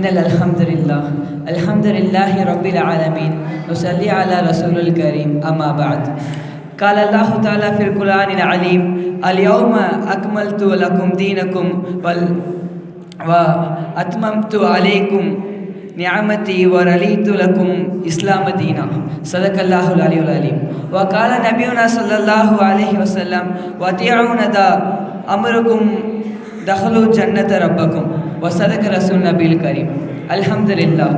إن الحمد لله. الحمد لله رب العالمين. نصلي على رسول الكريم. أما بعد. قال الله تعالى في القرآن العليم اليوم أكملت لكم دينكم وأتممت عليكم نعمتي ورليت لكم إسلام دينا. صدق الله العلي العليم وقال نبينا صلى الله عليه وسلم وطيعون ذا أمركم دخلوا جنة ربكم. வசதக ரசூல் நபீல் கரீம். அல்ஹம்துல்லா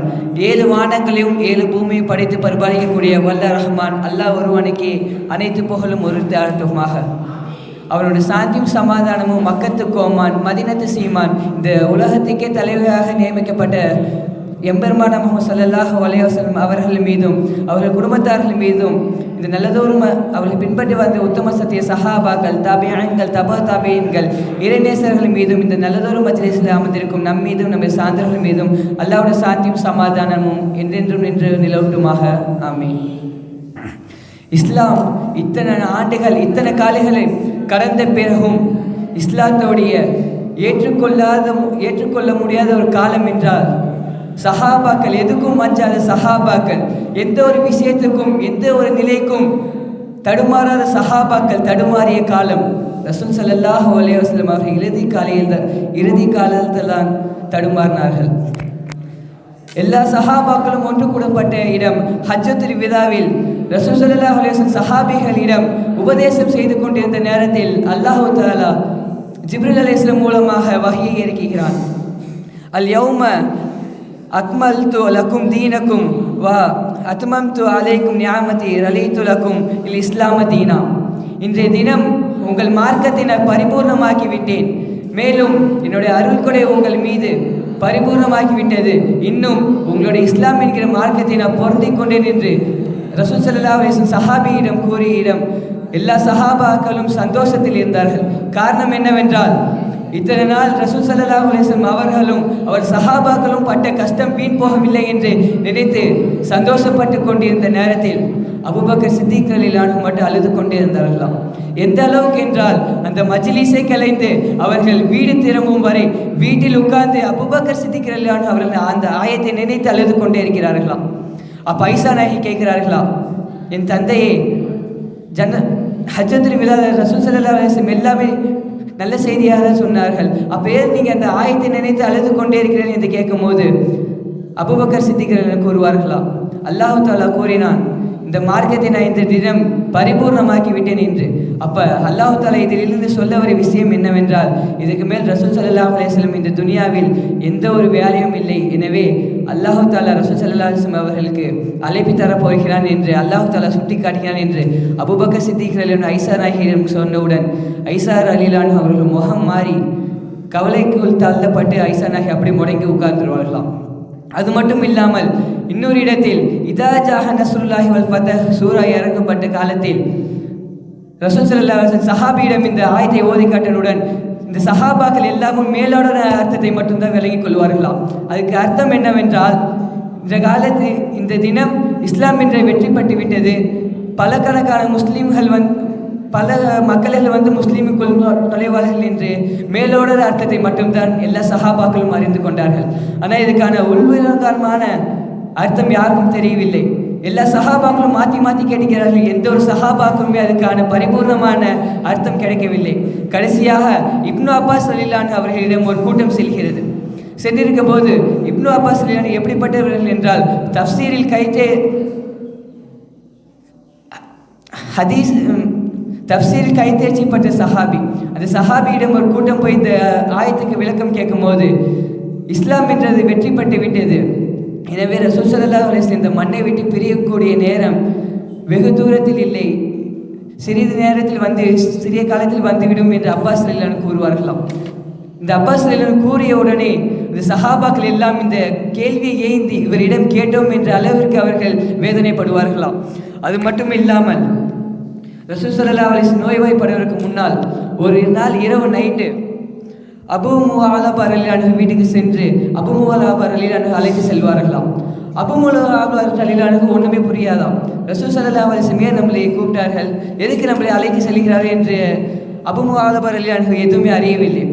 ஏழு வானங்களையும் ஏழு பூமியும் படைத்து பரிபாலிக்கக்கூடிய வல்ல ரஹ்மான் அல்லாஹ் ஒருவனுக்கு அனைத்து புகழும் ஒரு தாழ்த்துமாக அவனுடைய சாந்தியும் சமாதானமும் மக்கத்து கோமான் மதினத்து சீமான் இந்த உலகத்துக்கே தலைவராக நியமிக்கப்பட்ட எம்பெருமான முகமது சல்லாஹ் அலைஹி அவர்கள் மீதும் அவர்கள் குடும்பத்தார்கள் மீதும் இந்த நல்லதோறும் ம- அவர்களை பின்பற்றி வந்த உத்தம சத்திய சஹாபாக்கள் தபியான்கள் தபா தாபியன்கள் இறைநேசர்கள் மீதும் இந்த நல்லதோறும் மஜ்லிஸில் அமர்ந்திருக்கும் நம் மீதும் நம்முடைய சார்ந்தவர்கள் மீதும் அல்லாவுடைய சாத்தியும் சமாதானமும் என்றென்றும் நின்று நிலவட்டுமாக. ஆமே இஸ்லாம் இத்தனை ஆண்டுகள் இத்தனை காலைகளை கடந்த பிறகும் இஸ்லாத்தோடைய ஏற்றுக்கொள்ளாத ஏற்றுக்கொள்ள முடியாத ஒரு காலம் என்றால் சஹாபாக்கள் எதுக்கும் அஞ்சாத சஹாபாக்கள். எந்த ஒரு விஷயத்துக்கும் எந்த ஒரு நிலைக்கும் தடுமாறாத சஹாபாக்கள் தடுமாறிய காலம். ரசூல் சல்லாஹ் அலைஹி அவர்கள் இறுதி காலையில் தான் இறுதி காலத்தில் தான் தடுமாறினார்கள். எல்லா சஹாபாக்களும் ஒன்று கூடப்பட்ட இடம் ஹஜ்ஜத்துல் விதாவில். ரசூல் சல்லாஹ் அலைஹி சஹாபிகளிடம் உபதேசம் செய்து கொண்டிருந்த நேரத்தில் அல்லாஹு தாலா ஜிப்ரில் அலைஹிஸ்ஸலாம் மூலமாக வகையை இறக்குகிறான். அல் யௌம அக்மல்து லக்கும் தீனக்கும் வா அத்மம் து அலைக்கும் நியாமதி ரலீத்து லக்கும் இல் இஸ்லாம தீனா இன்றைய தினம் உங்கள் மார்க்கத்தை நான் பரிபூர்ணமாக்கி விட்டேன் மேலும் என்னுடைய அருள் கொடை உங்கள் மீது பரிபூர்ணமாக்கி விட்டது இன்னும் உங்களுடைய இஸ்லாம் என்கிற மார்க்கத்தை நான் பொருந்திக் கொண்டேன் என்று ரசூல் சல்லா அலைஹி சஹாபியிடம் கூறியிடம் எல்லா சஹாபாக்களும் சந்தோஷத்தில் இருந்தார்கள். காரணம் என்னவென்றால் இத்தனை நாள் ரசூல் ஸல்லல்லாஹு அலைஹி அவர்களும் அவர் சஹாபாக்களும் பட்ட கஷ்டம் வீண் போகவில்லை என்று நினைத்து சந்தோஷப்பட்டு கொண்டிருந்த நேரத்தில் அபூபக்கர் சித்திக் மட்டும் அழுது கொண்டே இருந்தார்களாம் எந்த அளவுக்கு என்றால் அந்த மஜிலிசை கலைந்து அவர்கள் வீடு திரும்பும் வரை வீட்டில் உட்கார்ந்து அபுபக்கர் சித்திக் அவர்கள் அந்த ஆயத்தை நினைத்து அழுது கொண்டே இருக்கிறார்களாம் அப்பைசா நாயகி கேட்கிறார்களா? என் தந்தையே ஜன்ன ஹஜ்ஜத்துல் விழா ரசூல் ஸல்லல்லாஹு அலைஹி எல்லாமே நல்ல செய்தியாக தான் சொன்னார்கள். அப்போ நீங்கள் அந்த ஆயத்தை நினைத்து அழுது கொண்டே இருக்கிறேன் என்று கேட்கும்போது அபூபக்கர் சித்திக்கிறேன் கூறுவார்களா? அல்லாஹு தாலா கூறினான் இந்த மார்க்கத்தை நான் இந்த தினம் பரிபூர்ணமாக்கி விட்டேன் என்று. அப்போ அல்லாஹு தாலா இதிலிருந்து சொல்ல வர விஷயம் என்னவென்றால் இதுக்கு மேல் ரசூல் சல்லா அலைஹி இந்த துனியாவில் எந்த ஒரு வேலையும் இல்லை. எனவே அல்லாஹு தாலா ரசூல் சல்லா அலிஸ்லம் அவர்களுக்கு அழைப்பு தரப் போகிறான் என்று அல்லாஹ் தாலா சுட்டி காட்டுகிறான் என்று அபுபக்க சித்திகள் ஐசார் நாயகிடம் சொன்னவுடன் ஐசார் அலிலான் அவர்கள் முகம் மாறி கவலைக்குள் தள்ளப்பட்டு ஐசா நாகி அப்படி முடங்கி உட்கார்ந்துருவார்களாம். அது மட்டும் இல்லாமல் இன்னொரு இடத்தில் இதாஜாக ஜாஹ வல் ஃபதஹ் சூரா இறங்கப்பட்ட காலத்தில் ரசூல் சல்லா சஹாபியிடம் இந்த ஆயத்தை ஓதி காட்டனுடன் இந்த சஹாபாக்கள் எல்லாமும் மேலோட அர்த்தத்தை மட்டும்தான் விளங்கிக் கொள்வார்களாம். அதுக்கு அர்த்தம் என்னவென்றால் இந்த காலத்து இந்த தினம் இஸ்லாம் என்ற வெற்றி பட்டு விட்டது பல கணக்கான முஸ்லீம்கள் வந் பல மக்களில் வந்து முஸ்லீமுக்குள் நுழைவார்கள் என்று மேலோட அர்த்தத்தை மட்டும்தான் எல்லா சஹாபாக்களும் அறிந்து கொண்டார்கள். ஆனால் இதுக்கான உள்விலங்காரமான அர்த்தம் யாருக்கும் தெரியவில்லை. எல்லா சஹாபாக்களும் மாற்றி மாற்றி கேட்கிறார்கள் எந்த ஒரு சஹாபாக்குமே அதுக்கான பரிபூர்ணமான அர்த்தம் கிடைக்கவில்லை. கடைசியாக இப்னு அப்பாஸ் அலிலான் அவர்களிடம் ஒரு கூட்டம் செல்கிறது. சென்றிருக்க போது இப்னு அப்பாஸ் அலிலான் எப்படிப்பட்டவர்கள் என்றால் தப்சீரில் கைத்தே ஹதீஸ் தப்சீர் கைத்தேர்ச்சி பெற்ற சஹாபி. அந்த சஹாபியிடம் ஒரு கூட்டம் போய் இந்த ஆயத்துக்கு விளக்கம் கேட்கும்போது இஸ்லாம் என்றது வெற்றி பெற்று விட்டது. எனவே ரசூசல்லா அலிஸ்லாம் இந்த மண்ணை விட்டு பிரியக்கூடிய நேரம் வெகு தூரத்தில் இல்லை. சிறிது நேரத்தில் வந்து சிறிய காலத்தில் வந்துவிடும் என்று அப்பாஸ் ரலியல்லாஹு கூறுவார்களாம். இந்த அப்பாஸ் ரலியல்லாஹு கூறிய உடனே இந்த சஹாபாக்கள் எல்லாம் இந்த கேள்வியை ஏந்தி இவரிடம் கேட்டோம் என்ற அளவிற்கு அவர்கள் வேதனைப்படுவார்களாம். அது மட்டும் இல்லாமல் ரசூல் ஸல்லல்லாஹு நோய்வாய்ப்படுவதற்கு முன்னால் ஒரு நாள் இரவு நைட்டு அபு முவாலபர் அலிலானு வீட்டுக்கு சென்று அபு முவாலபர் அழைத்து செல்வார்களாம். அபு முவாலபர் அலிலானுக்கு ஒன்றுமே புரியாதாம். ரசூல் ஸல்லல்லாஹு நம்மளை கூப்பிட்டார்கள். எதுக்கு நம்மளை அழைத்து செல்கிறார்கள் என்று அபு முவாலபர் அலிலானு எதுவுமே அறியவில்லை.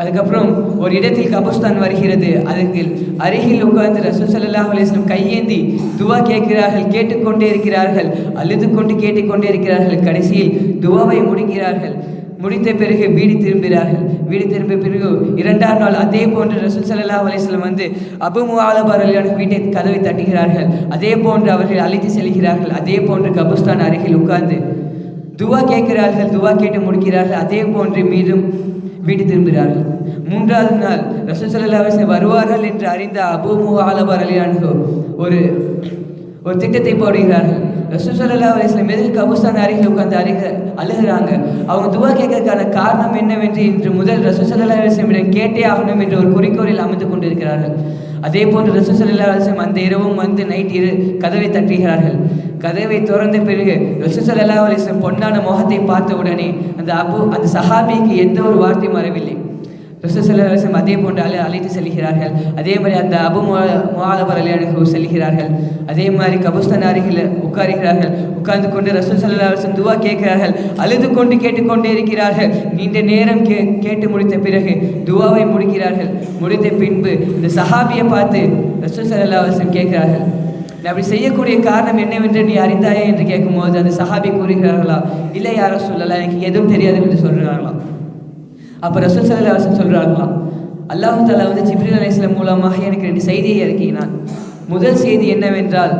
அதுக்கப்புறம் ஒரு இடத்தில் கபுஸ்தான் வருகிறது. அதுக்கு அருகில் உட்கார்ந்து ரசூல் ஸல்லல்லாஹு அலிஸ்லம் கையேந்தி துவா கேட்கிறார்கள் கேட்டுக்கொண்டே இருக்கிறார்கள் அழுது கொண்டு கேட்டுக்கொண்டே இருக்கிறார்கள். கடைசியில் துவாவை முடிக்கிறார்கள். முடித்த பிறகு வீடு திரும்புகிறார்கள். வீடு திரும்பிய பிறகு இரண்டாம் நாள் அதே போன்று ரசூல் சல்லா அலிஸ்லம் வந்து அபு முஆலபர் வீட்டை கதவை தட்டுகிறார்கள். அதே போன்று அவர்கள் அழைத்து செல்கிறார்கள். அதே போன்று கபுஸ்தான் அருகில் உட்கார்ந்து துவா கேட்கிறார்கள். துவா கேட்டு முடிக்கிறார்கள். அதே போன்று மீண்டும் வீடு திரும்புகிறார்கள். மூன்றாவது நாள் ரசூல் ஸல்லல்லாஹு வருவார்கள் என்று அறிந்த அபூ முஆலபர் அலியானு ஒரு ஒரு திட்டத்தை போடுகிறார்கள். ரசூல் ஸல்லல்லாஹு அலைஹி வஸல்லம் எதிர்க்கு கபுஸ்தான் அருகில் உட்கார்ந்து அருக அழுகிறாங்க. அவங்க துவா கேட்கறதுக்கான காரணம் என்னவென்று இன்று முதல் ரசூல் ஸல்லல்லாஹு அலிஸ்லமிடம் கேட்டே ஆகணும் என்ற ஒரு குறிக்கோளில் அமர்ந்து கொண்டிருக்கிறார்கள். அதே போன்று ரசூல் ஸல்லல்லாஹு அந்த இரவும் வந்து நைட் இரு கதவை தட்டுகிறார்கள். கதவை திறந்த பிறகு ரசூல் ஸல்லல்லாஹு அலைஹி பொன்னான முகத்தை பார்த்த உடனே அந்த அபு அந்த சஹாபிக்கு எந்த ஒரு வார்த்தையும் வரவில்லை. ரசூல் ஸல்லல்லாஹு அலைஹி அதே போன்று அழை அழைத்து செல்கிறார்கள். அதே மாதிரி அந்த அபு முஆலபர் அலியானுக்கு செல்கிறார்கள். அதே மாதிரி கபுஸ்தான் அருகில் உட்காருகிறார்கள். உட்கார்ந்து கொண்டு ரசூல் ஸல்லல்லாஹு துவா கேட்கிறார்கள். அழுது கொண்டு கேட்டுக்கொண்டே இருக்கிறார்கள். நீண்ட நேரம் கே கேட்டு முடித்த பிறகு துவாவை முடிக்கிறார்கள். முடித்த பின்பு இந்த சஹாபியை பார்த்து ரசூல் ஸல்லல்லாஹு கேட்கிறார்கள். அப்படி செய்யக்கூடிய காரணம் என்னவென்று நீ அறிந்தாயே என்று கேட்கும்போது அந்த சஹாபி கூறுகிறார்களா? இல்லை யாரோ சொல்லலாம் எனக்கு எதுவும் தெரியாது என்று சொல்கிறார்களா? அப்போ ரசூல் சல்லா அலுவலம் சொல்கிறாங்களாம் அல்லாஹு தாலா வந்து ஜிப்ரில் அலைஹிஸ்ஸலாம் மூலமாக எனக்கு ரெண்டு செய்தியை இறக்கினான். முதல் செய்தி என்னவென்றால்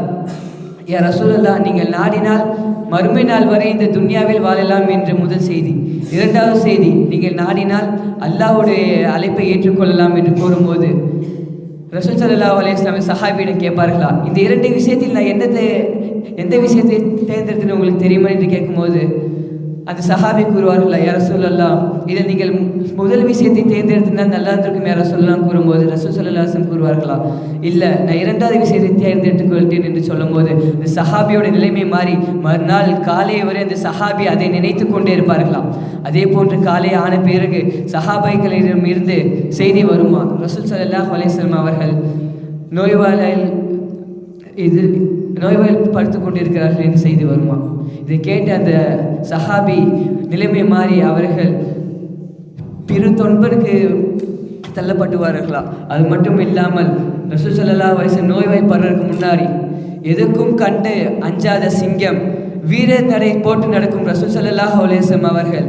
யா ரசூலல்லா நீங்கள் நாடினால் மறுமை நாள் வரை இந்த துன்யாவில் வாழலாம் என்று முதல் செய்தி. இரண்டாவது செய்தி நீங்கள் நாடினால் அல்லாஹ்வுடைய அழைப்பை ஏற்றுக்கொள்ளலாம் என்று கூறும்போது ரசூல் சல்லா அலையாமி சஹாபியிடம் கேட்பார்களா இந்த இரண்டு விஷயத்தில் நான் எந்த எந்த விஷயத்தை தேர்ந்தெடுத்துன்னு உங்களுக்கு தெரியுமா? என்று கேட்கும்போது அந்த சஹாபி கூறுவார்களா யார சொல்லலாம் இதை நீங்கள் முதல் விஷயத்தை தேர்ந்தெடுத்திருந்தால் நல்லா இருந்திருக்கும் யார சொல்லலாம் கூறும்போது ரசூல் சல்லாஹம் கூறுவார்களா? இல்லை நான் இரண்டாவது விஷயத்தை தேர்ந்தெடுத்துக் கொள்கிறேன் என்று சொல்லும்போது இந்த சஹாபியோட நிலைமை மாறி மறுநாள் காலை வரை அந்த சஹாபி அதை நினைத்து கொண்டே இருப்பார்களாம் அதே போன்று காலை ஆன பிறகு சஹாபைகளிடம் இருந்து செய்தி வருமா? ரசூல் சல்லாஹ் அலையம் அவர்கள் நோய்வாயில் இது நோய்வாயில் படுத்து கொண்டிருக்கிறார்கள் என்று செய்தி வருமா? இதை கேட்டு அந்த சஹாபி நிலைமை மாறி அவர்கள் பிற தொன்பருக்கு தள்ளப்பட்டுவார்களா? அது மட்டும் இல்லாமல் ரசூசல்லா வயசு நோய்வாய்ப்படுறதுக்கு முன்னாடி எதுக்கும் கண்டு அஞ்சாத சிங்கம் வீர நடை போட்டு நடக்கும் ரசூசல்லா ஹோலேசம் அவர்கள்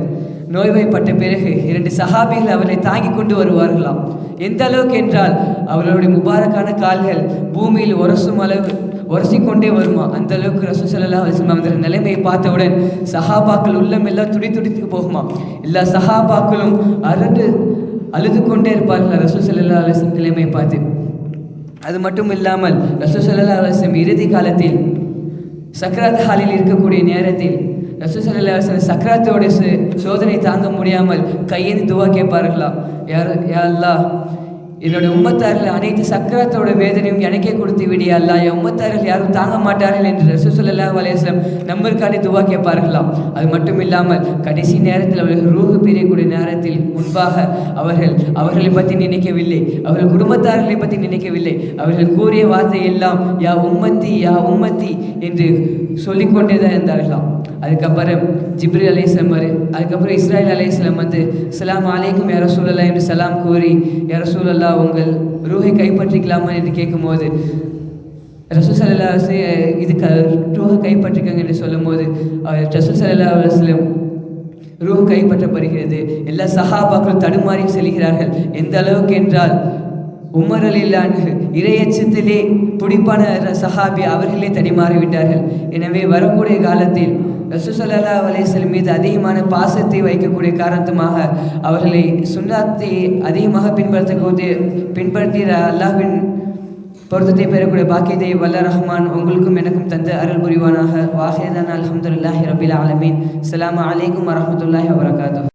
நோய்வாய்ப்பட்ட பிறகு இரண்டு சஹாபிகள் அவரை தாங்கி கொண்டு வருவார்களாம். எந்த அளவுக்கு என்றால் அவர்களுடைய முபாரக்கான கால்கள் பூமியில் உரசும் அளவு உரசிக்கொண்டே வருமா? அந்த அளவுக்கு ரசூ ஸல்லல்லாஹு அலைஹி அந்த நிலைமையை பார்த்தவுடன் சஹாபாக்கள் உள்ளம் எல்லாம் துடி துடித்து போகுமா? எல்லா சஹாபாக்களும் அரண்டு அழுது கொண்டே இருப்பார்கள் ரசூ ஸல்லல்லாஹு அலைஹி நிலைமையை பார்த்து? அது மட்டும் இல்லாமல் ரசூ ஸல்லல்லாஹு அலைஹி இறுதி காலத்தில் சக்ராத் ஹாலில் இருக்கக்கூடிய நேரத்தில் ரசூல் ஸல்லல்லாஹு சோதனை தாங்க முடியாமல் கையேந்து துவா கேட்பார்களா யார் யா அல்லாஹ் என்னோட உம்மத்தாரில் அனைத்து சக்கரத்தோட வேதனையும் எனக்கே கொடுத்து விடிய அல்லா என் உம்மத்தாரில் யாரும் தாங்க மாட்டார்கள் என்று ரசூல் ஸல்லல்லாஹு அலைஹி நம்பருக்காண்டி துவா கேட்பார்களாம் அது மட்டும் இல்லாமல் கடைசி நேரத்தில் அவர்கள் ரூஹு பிரியக்கூடிய நேரத்தில் முன்பாக அவர்கள் அவர்களை பற்றி நினைக்கவில்லை. அவர்கள் குடும்பத்தார்களை பற்றி நினைக்கவில்லை. அவர்கள் கூறிய வார்த்தை எல்லாம் யா உம்மத்தி யா உம்மத்தி என்று சொல்லிக்கொண்டே தான் இருந்தார்களாம். அதுக்கப்புறம் ஜிப்ரி அலைஹிஸ்ஸலாம் வரு அதுக்கப்புறம் இஸ்ராயல் அலைஹிஸ்ஸலாம் வந்து சலாம் அலைக்கும் யார சூழலா என்று சலாம் கூறி யார சூழல்லா உங்கள் ரூஹை கைப்பற்றிக்கலாமா? என்று கேட்கும்போது ரசூல் சல்லா இது க ரூஹை கைப்பற்றிக்கங்க என்று சொல்லும்போது அவர் ரசூல் சல்லா அலுவலம் ரூஹ் கைப்பற்றப்படுகிறது. எல்லா சஹாபாக்களும் தடுமாறி செல்கிறார்கள். எந்த அளவுக்கு என்றால் உமர் அலிலான் இறையச்சத்திலே துடிப்பான ர- சஹாபி அவர்களே தடுமாறிவிட்டார்கள். எனவே வரக்கூடிய காலத்தில் ரசூசல்லா அலிஸ்லம் மீது அதிகமான பாசத்தை வைக்கக்கூடிய காரணத்துமாக அவர்களை சுண்ணாத்தை அதிகமாக பின்பற்றக்கூடிய பின்பற்றிய அல்லாஹ்வின் பொருத்தத்தை பெறக்கூடிய பாக்கியத்தை வல்ல ரஹ்மான் உங்களுக்கும் எனக்கும் தந்து அருள் புரிவானாக. வாஹிதான அலமதுல்லாஹி ரபில் ஆலமீன். அஸ்ஸலாமு அலைக்கும் வரமத்துல்லாஹி வபரகாத்துஹு.